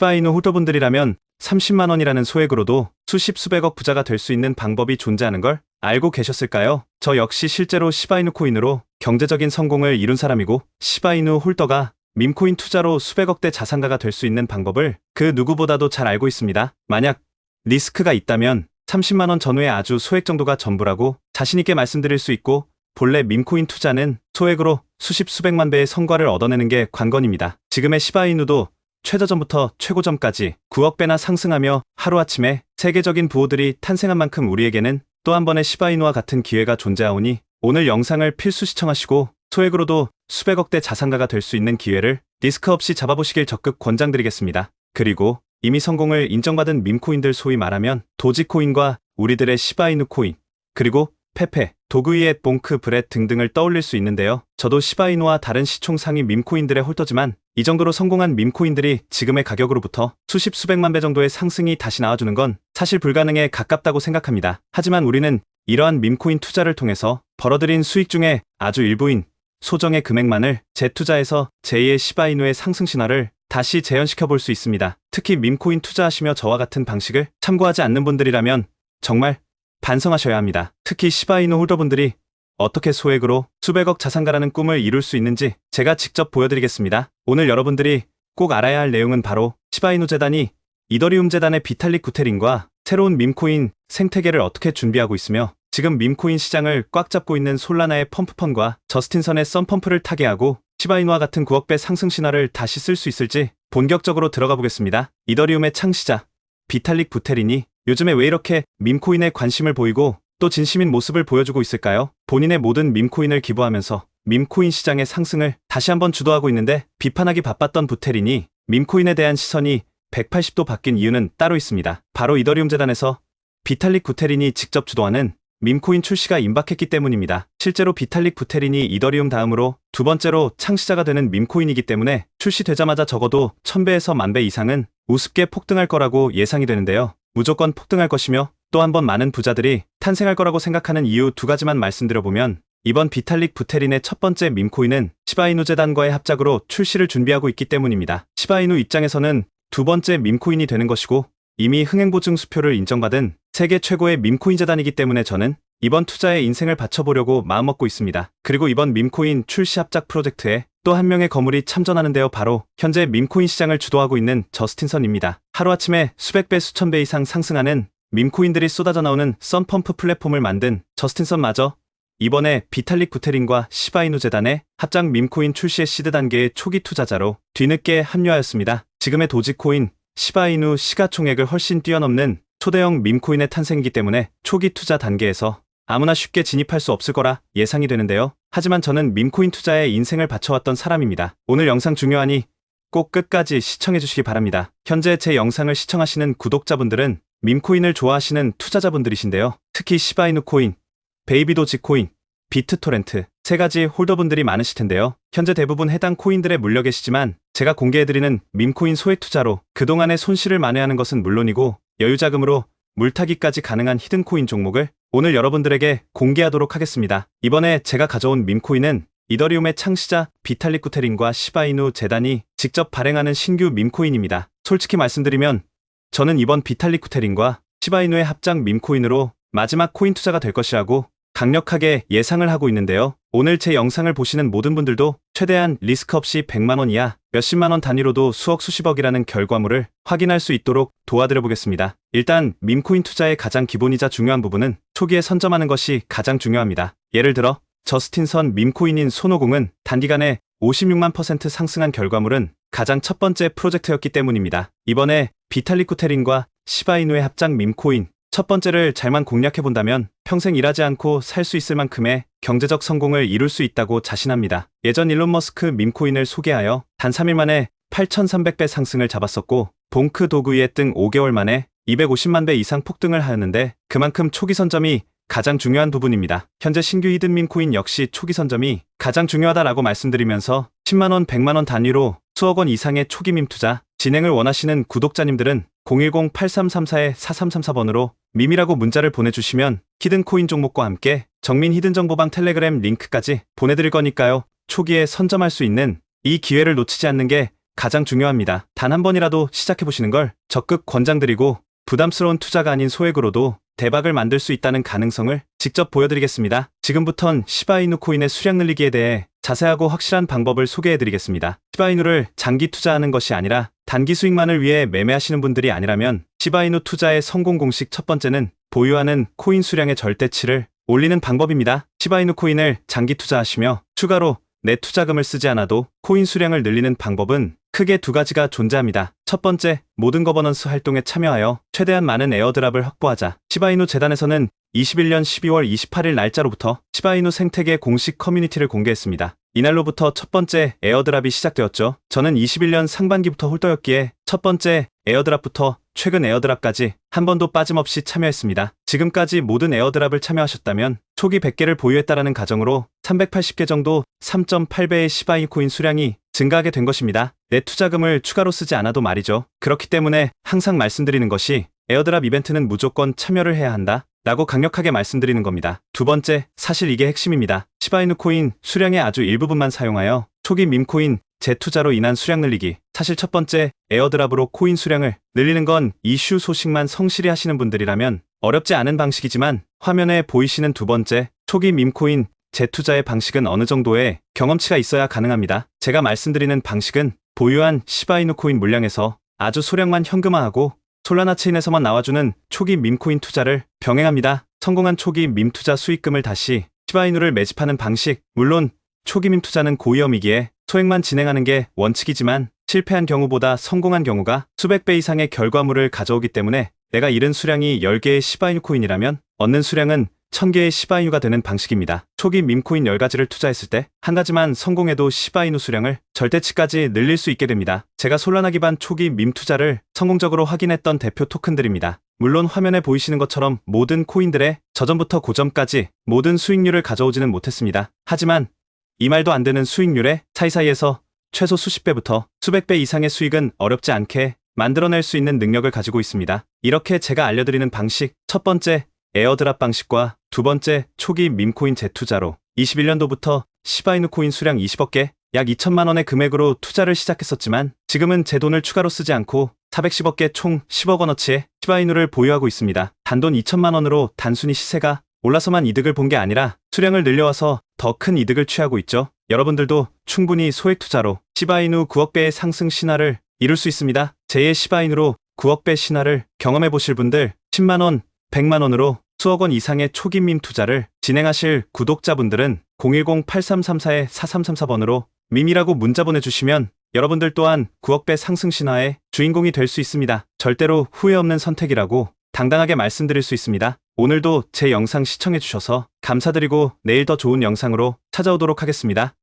시바이누 홀더분들이라면 30만 원이라는 소액으로도 수십 수백억 부자가 될 수 있는 방법이 존재하는 걸 알고 계셨을까요? 저 역시 실제로 시바이누 코인으로 경제적인 성공을 이룬 사람이고 시바이누 홀더가 밈코인 투자로 수백억대 자산가가 될 수 있는 방법을 그 누구보다도 잘 알고 있습니다. 만약 리스크가 있다면 30만 원 전후의 아주 소액 정도가 전부라고 자신있게 말씀드릴 수 있고 본래 밈코인 투자는 소액으로 수십 수백만 배의 성과를 얻어내는 게 관건입니다. 지금의 시바이누도 최저점부터 최고점까지 9억 배나 상승하며 하루아침에 세계적인 부호들이 탄생한 만큼 우리에게는 또 한 번의 시바이누와 같은 기회가 존재하오니 오늘 영상을 필수 시청하시고 소액으로도 수백억대 자산가가 될 수 있는 기회를 리스크 없이 잡아보시길 적극 권장드리겠습니다. 그리고 이미 성공을 인정받은 밈코인들 소위 말하면 도지코인과 우리들의 시바이누 코인, 그리고 페페, 도그이의 봉크, 브렛 등등을 떠올릴 수 있는데요. 저도 시바이누와 다른 시총 상위 밈코인들의 홀더지만 이 정도로 성공한 밈코인들이 지금의 가격으로부터 수십 수백만 배 정도의 상승이 다시 나와주는 건 사실 불가능에 가깝다고 생각합니다. 하지만 우리는 이러한 밈코인 투자를 통해서 벌어들인 수익 중에 아주 일부인 소정의 금액만을 재투자해서 제2의 시바이누의 상승 신화를 다시 재현시켜 볼 수 있습니다. 특히 밈코인 투자하시며 저와 같은 방식을 참고하지 않는 분들이라면 정말 반성하셔야 합니다. 특히 시바이누 홀더분들이 어떻게 소액으로 수백억 자산가라는 꿈을 이룰 수 있는지 제가 직접 보여드리겠습니다. 오늘 여러분들이 꼭 알아야 할 내용은 바로 시바이누 재단이 이더리움 재단의 비탈릭 구테린과 새로운 밈코인 생태계를 어떻게 준비하고 있으며 지금 밈코인 시장을 꽉 잡고 있는 솔라나의 펌프펀과 저스틴선의 썬펌프를 타개하고 시바이누와 같은 9억 배 상승 신화를 다시 쓸 수 있을지 본격적으로 들어가 보겠습니다. 이더리움의 창시자 비탈릭 부테린이 요즘에 왜 이렇게 밈코인에 관심을 보이고 또 진심인 모습을 보여주고 있을까요? 본인의 모든 밈코인을 기부하면서 밈코인 시장의 상승을 다시 한번 주도하고 있는데 비판하기 바빴던 부테린이 밈코인에 대한 시선이 180도 바뀐 이유는 따로 있습니다. 바로 이더리움 재단에서 비탈릭 구테린이 직접 주도하는 밈코인 출시가 임박했기 때문입니다. 실제로 비탈릭 부테린이 이더리움 다음으로 두 번째로 창시자가 되는 밈코인이기 때문에 출시되자마자 적어도 1000배에서 만배 이상은 우습게 폭등할 거라고 예상이 되는데요. 무조건 폭등할 것이며 또 한 번 많은 부자들이 탄생할 거라고 생각하는 이유 두 가지만 말씀드려보면 이번 비탈릭 부테린의 첫 번째 밈코인은 시바이누 재단과의 합작으로 출시를 준비하고 있기 때문입니다. 시바이누 입장에서는 두 번째 밈코인이 되는 것이고 이미 흥행보증 수표를 인정받은 세계 최고의 밈코인 재단이기 때문에 저는 이번 투자에 인생을 바쳐보려고 마음먹고 있습니다. 그리고 이번 밈코인 출시 합작 프로젝트에 또 한 명의 거물이 참전하는데요. 바로 현재 밈코인 시장을 주도하고 있는 저스틴선입니다. 하루아침에 수백 배, 수천 배 이상 상승하는 밈코인들이 쏟아져 나오는 썬펌프 플랫폼을 만든 저스틴선마저 이번에 비탈릭 구테린과 시바이누 재단의 합작 밈코인 출시의 시드 단계의 초기 투자자로 뒤늦게 합류하였습니다. 지금의 도지코인, 시바이누 시가총액을 훨씬 뛰어넘는 초대형 밈코인의 탄생이기 때문에 초기 투자 단계에서 아무나 쉽게 진입할 수 없을 거라 예상이 되는데요. 하지만 저는 밈코인 투자에 인생을 바쳐왔던 사람입니다. 오늘 영상 중요하니 꼭 끝까지 시청해 주시기 바랍니다. 현재 제 영상을 시청하시는 구독자분들은 밈코인을 좋아하시는 투자자분들이신데요. 특히 시바이누 코인, 베이비도지 코인, 비트토렌트 세 가지 홀더분들이 많으실 텐데요. 현재 대부분 해당 코인들에 물려 계시지만 제가 공개해드리는 밈코인 소액 투자로 그동안의 손실을 만회하는 것은 물론이고 여유자금으로 물타기까지 가능한 히든 코인 종목을 오늘 여러분들에게 공개하도록 하겠습니다. 이번에 제가 가져온 밈코인은 이더리움의 창시자 비탈릭 구테린과 시바이누 재단이 직접 발행하는 신규 밈코인입니다. 솔직히 말씀드리면 저는 이번 비탈릭 구테린과 시바이누의 합작 밈코인으로 마지막 코인 투자가 될 것이라고 강력하게 예상을 하고 있는데요. 오늘 제 영상을 보시는 모든 분들도 최대한 리스크 없이 100만원 이하 몇십만원 단위로도 수억 수십억이라는 결과물을 확인할 수 있도록 도와드려 보겠습니다. 일단 밈코인 투자의 가장 기본이자 중요한 부분은 초기에 선점하는 것이 가장 중요합니다. 예를 들어 저스틴선 밈코인인 손오공은 단기간에 56만 퍼센트 상승한 결과물은 가장 첫 번째 프로젝트였기 때문입니다. 이번에 비탈릭 구테린과 시바이누의 합작 밈코인 첫 번째를 잘만 공략해본다면 평생 일하지 않고 살 수 있을 만큼의 경제적 성공을 이룰 수 있다고 자신합니다. 예전 일론 머스크 밈코인을 소개하여 단 3일 만에 8,300배 상승을 잡았었고 봉크 도그의 등 5개월 만에 250만 배 이상 폭등을 하였는데 그만큼 초기 선점이 가장 중요한 부분입니다. 현재 신규 히든민 코인 역시 초기 선점이 가장 중요하다라고 말씀드리면서 10만원, 100만원 단위로 수억 원 이상의 초기 밈 투자 진행을 원하시는 구독자님들은 010-8334-4334번으로 밈이라고 문자를 보내주시면 히든 코인 종목과 함께 정민 히든 정보방 텔레그램 링크까지 보내드릴 거니까요. 초기에 선점할 수 있는 이 기회를 놓치지 않는 게 가장 중요합니다. 단 한 번이라도 시작해보시는 걸 적극 권장드리고 부담스러운 투자가 아닌 소액으로도 대박을 만들 수 있다는 가능성을 직접 보여드리겠습니다. 지금부턴 시바이누 코인의 수량 늘리기에 대해 자세하고 확실한 방법을 소개해드리겠습니다. 시바이누를 장기 투자하는 것이 아니라 단기 수익만을 위해 매매하시는 분들이 아니라면 시바이누 투자의 성공 공식 첫 번째는 보유하는 코인 수량의 절대치를 올리는 방법입니다. 시바이누 코인을 장기 투자하시며 추가로 내 투자금을 쓰지 않아도 코인 수량을 늘리는 방법은 크게 두 가지가 존재합니다. 첫 번째, 모든 거버넌스 활동에 참여하여 최대한 많은 에어드랍을 확보하자. 시바이누 재단에서는 21년 12월 28일 날짜로부터 시바이누 생태계 공식 커뮤니티를 공개했습니다. 이날로부터 첫 번째 에어드랍이 시작되었죠. 저는 21년 상반기부터 홀더였기에 첫 번째 에어드랍부터 최근 에어드랍까지 한 번도 빠짐없이 참여했습니다. 지금까지 모든 에어드랍을 참여하셨다면 초기 100개를 보유했다라는 가정으로 380개 정도 3.8배의 시바이 코인 수량이 증가하게 된 것입니다. 내 투자금을 추가로 쓰지 않아도 말이죠. 그렇기 때문에 항상 말씀드리는 것이 에어드랍 이벤트는 무조건 참여를 해야 한다. 라고 강력하게 말씀드리는 겁니다. 두 번째, 사실 이게 핵심입니다. 시바이누 코인 수량의 아주 일부분만 사용하여 초기 밈코인 재투자로 인한 수량 늘리기. 사실 첫 번째, 에어드랍으로 코인 수량을 늘리는 건 이슈 소식만 성실히 하시는 분들이라면 어렵지 않은 방식이지만 화면에 보이시는 두 번째, 초기 밈코인 재투자의 방식은 어느 정도의 경험치가 있어야 가능합니다. 제가 말씀드리는 방식은 보유한 시바이누 코인 물량에서 아주 소량만 현금화하고 솔라나 체인에서만 나와주는 초기 밈코인 투자를 병행합니다. 성공한 초기 밈 투자 수익금을 다시 시바이누를 매집하는 방식. 물론 초기 밈 투자는 고위험이기에 소액만 진행하는 게 원칙이지만 실패한 경우보다 성공한 경우가 수백 배 이상의 결과물을 가져오기 때문에 내가 잃은 수량이 10개의 시바이누 코인이라면 얻는 수량은 1000개의 시바이누가 되는 방식입니다. 초기 밈코인 10가지를 투자했을 때 한 가지만 성공해도 시바이누 수량을 절대치까지 늘릴 수 있게 됩니다. 제가 솔라나 기반 초기 밈 투자를 성공적으로 확인했던 대표 토큰들입니다. 물론 화면에 보이시는 것처럼 모든 코인들의 저점부터 고점까지 모든 수익률을 가져오지는 못했습니다. 하지만 이 말도 안 되는 수익률에 사이사이에서 최소 수십 배부터 수백 배 이상의 수익은 어렵지 않게 만들어낼 수 있는 능력을 가지고 있습니다. 이렇게 제가 알려드리는 방식, 첫 번째, 에어드랍 방식과 두 번째, 초기 밈코인 재투자로 21년도부터 시바이누 코인 수량 20억 개, 약 2천만 원의 금액으로 투자를 시작했었지만 지금은 제 돈을 추가로 쓰지 않고 410억 개 총 10억 원어치의 시바이누를 보유하고 있습니다. 단돈 2천만 원으로 단순히 시세가 올라서만 이득을 본 게 아니라 수량을 늘려와서 더 큰 이득을 취하고 있죠. 여러분들도 충분히 소액 투자로 시바이누 9억 배의 상승 신화를 이룰 수 있습니다. 제2의 시바이누로 9억 배 신화를 경험해 보실 분들 10만 원, 100만 원으로 수억 원 이상의 초기 밈 투자를 진행하실 구독자분들은 010-8334-4334번으로 밈이라고 문자 보내주시면 여러분들 또한 9억 배 상승 신화의 주인공이 될 수 있습니다. 절대로 후회 없는 선택이라고 당당하게 말씀드릴 수 있습니다. 오늘도 제 영상 시청해주셔서 감사드리고 내일 더 좋은 영상으로 찾아오도록 하겠습니다.